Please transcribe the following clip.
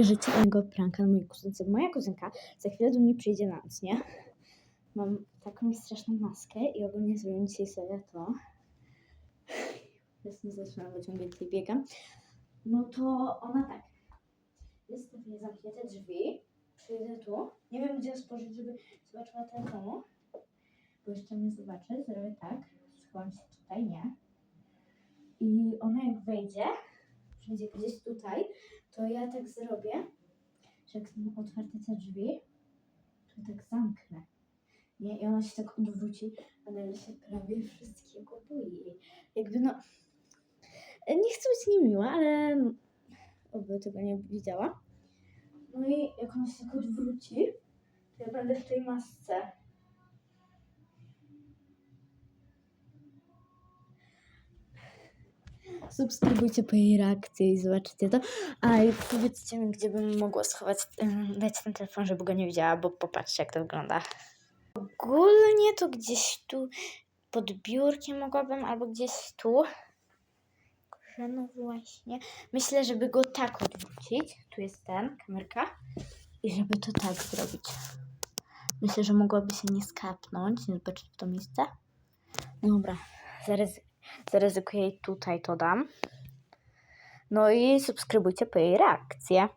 Życie mojego pranka na mojej kuzynce. Moja kuzynka za chwilę do mnie przyjdzie na noc, nie? Mam taką straszną maskę i ogólnie zrobię dzisiaj sobie to. Jest nie zaczynam, bo ciągle tutaj biegam. No to ona tak. Jest tutaj zamknięte drzwi. Przyjdę tu. Nie wiem, gdzie spojrzeć, żeby zobaczyła telefonu. Bo jeszcze nie zobaczę. Zrobię tak. Schowam się tutaj, nie? I ona jak wejdzie, przyjdzie gdzieś tutaj, to ja tak zrobię, że jak są otwarte te drzwi, to tak zamknę. Nie? I ona się tak odwróci, ale się prawie wszystkiego boi. Jakby no. Nie chcę być niemiła, ale oby tego nie widziała. No i jak ona się tak odwróci, to ja będę w tej masce. Subskrybujcie po jej reakcji i zobaczycie to. A i powiedzcie mi, gdzie bym mogła schować, dać ten telefon, żeby go nie widziała, bo popatrzcie, jak to wygląda. Ogólnie to gdzieś tu pod biurkiem mogłabym, albo gdzieś tu. No właśnie. Myślę, żeby go tak odwrócić. Tu jest ten, kamerka. I żeby to tak zrobić. Myślę, że mogłaby się nie skapnąć, nie zobaczyć w to miejsce. Dobra, zaryzy zaryzykuję i tutaj to dam. No i subskrybujcie po jej reakcję.